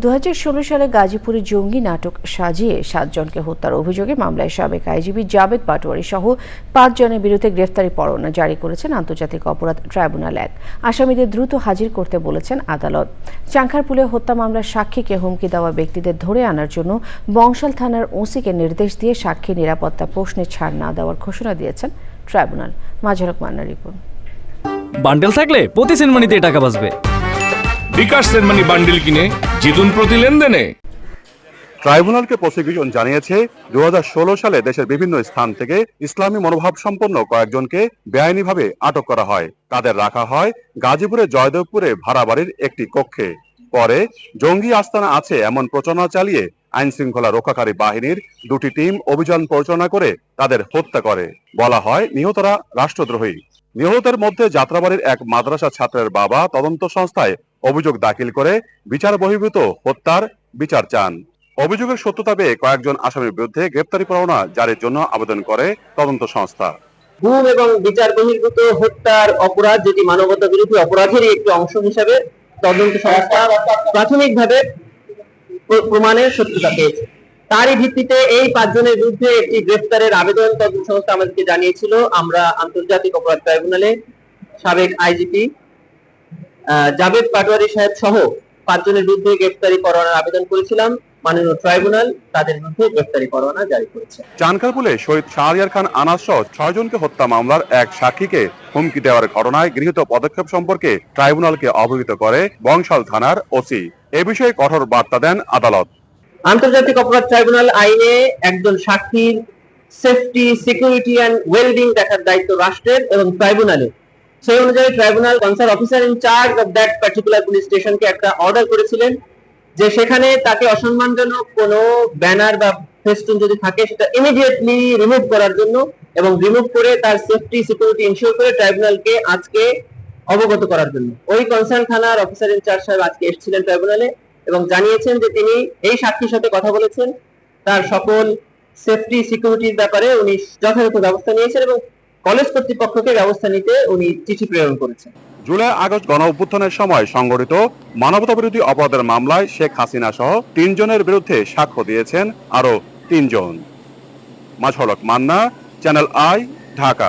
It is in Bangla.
দু হাজার ষোলো সালে গাজীপুরে জঙ্গি নাটক সাজিয়ে সাতজনকে হত্যার অভিযোগে মামলায় সাবেক আইজিপি জাবেদ পাটোয়ারি সহ পাঁচজনের বিরুদ্ধে গ্রেফতারি পরোয়ানা জারি করেছেন আন্তর্জাতিক অপরাধ ট্রাইব্যুনাল এক। আসামিদের দ্রুত হাজির করতে বলেছেন আদালত। চাংখারপুলে হত্যা মামলার সাক্ষীকে হুমকি দেওয়া ব্যক্তিদের ধরে আনার জন্য বংশাল থানার ওসিকে নির্দেশ দিয়ে সাক্ষী নিরাপত্তা প্রশ্নে ছাড় না দেওয়ার ঘোষণা দিয়েছেন ট্রাইব্যুনাল। মাঝরক মান্নার রিপোর্ট। বান্ডেল থাকলে প্রতি সেনমানিতে টাকা বাঁচবে। বিকাশ বান্ডিল কিনে জিতুন প্রতি লেনদেনে। ট্রাইব্যুনালকে প্রসিকিউশন জানিয়েছে দু সালে দেশের বিভিন্ন স্থান থেকে ইসলামী মনোভাব সম্পন্ন কয়েকজনকে বেআইনিভাবে আটক করা হয়। তাদের রাখা হয় গাজীপুরের জয়দেবপুরে ভাড়া বাড়ির একটি কক্ষে। পরে জঙ্গি আস্তানা আছে এমন প্রচারণা চালিয়ে আইন শৃঙ্খলা রক্ষাকারী বাহিনীর দুটি টিম অভিযান পরিচালনা করে তাদের হত্যা করে। বলা হয়, নিহতরা রাষ্ট্রদ্রোহী। নিহতের মধ্যে যাত্রাবাড়ির এক মাদ্রাসা ছাত্রের বাবা তদন্ত সংস্থায় অভিযোগ দাখিল করে বিচার বহির্ভূত হত্যার বিচার চান। অভিযোগের সত্যতা পেয়ে কয়েকজন আসামির বিরুদ্ধে গ্রেপ্তারি পরোয়ানা জারির জন্য আবেদন করে তদন্ত সংস্থা। গুম এবং বিচার বহির্ভূত হত্যার অপরাধ যেটি মানবতা বিরোধী অপরাধেরই একটি অংশ হিসেবে তদন্ত সংস্থা প্রাথমিকভাবে প্রমাণের সত্যতা পেয়েছে। তারই ভিত্তিতে এই পাঁচজনের বিরুদ্ধে একটি গ্রেফতারের আবেদন তদন্ত সংস্থা আমাদেরকে জানিয়েছিল। আমরা আন্তর্জাতিক অপরাধ ট্রাইব্যুনালে সাবেক আইজিপি জাভেদ পাটোয়ারি সাহেব সহ পাঁচজনের বিরুদ্ধে গ্রেফতারি পরোয়ানার আবেদন করেছিলাম। মাননীয় ট্রাইব্যুনাল তাদের বিরুদ্ধে গ্রেফতারি পরোয়ানা জারি করেছে। চানকারপুলে শহীদ শাহরিয়ার খান আনাস সহ ছয়জনকে হত্যা মামলার এক সাক্ষীকে হুমকি দেওয়ার ঘটনায় গৃহীত পদক্ষেপ সম্পর্কে ট্রাইব্যুনালকে অবহিত করে বংশাল থানার ওসি। এ বিষয়ে কঠোর বার্তা দেন আদালত। আন্তর্জাতিক অপরাধ ট্রাইব্যুনাল আইনে একজন সাক্ষীর সেফটি সিকিউরিটি অ্যান্ড ওয়েলবিং দেখার দায়িত্ব রাষ্ট্রের এবং ট্রাইব্যুনালের। সেই অনুযায়ী tribunal concerned officer in charge of that particular police স্টেশনকে একটা অর্ডার করেছিলেন যে সেখানে তাকে অসম্মানজনক কোনো ব্যানার বা ফেস্টুন যদি থাকে, সেটা ইমিডিয়েটলি রিমুভ করার জন্য এবং রিমুভ করে তার সেফটি সিকিউরিটি ইনশিওর করে ট্রাইব্যুনালকে আজকে অবগত করার জন্য। ওই কনসার্ন থানার অফিসার ইনচার্জ সাহেব আজকে এসেছিলেন ট্রাইব্যুনালে এবং জানিয়েছেন যে তিনি এই সাক্ষীর সাথে কথা বলেছেন। তার সকল সেফটি সিকিউরিটির ব্যাপারে উনি যথাযথ ব্যবস্থা নিয়েছেন এবং কলেজ কর্তৃপক্ষকে ব্যবস্থা নিতে উনি চিঠি প্রেরণ করেছেন। জুলাই আগস্ট গণ অভ্যুত্থানের সময় সংগঠিত মানবতা বিরোধী অপরাধের মামলায় শেখ হাসিনা সহ তিনজনের বিরুদ্ধে সাক্ষ্য দিয়েছেন আরও তিনজন। মাঝলক মান্না, চ্যানেল আই, ঢাকা।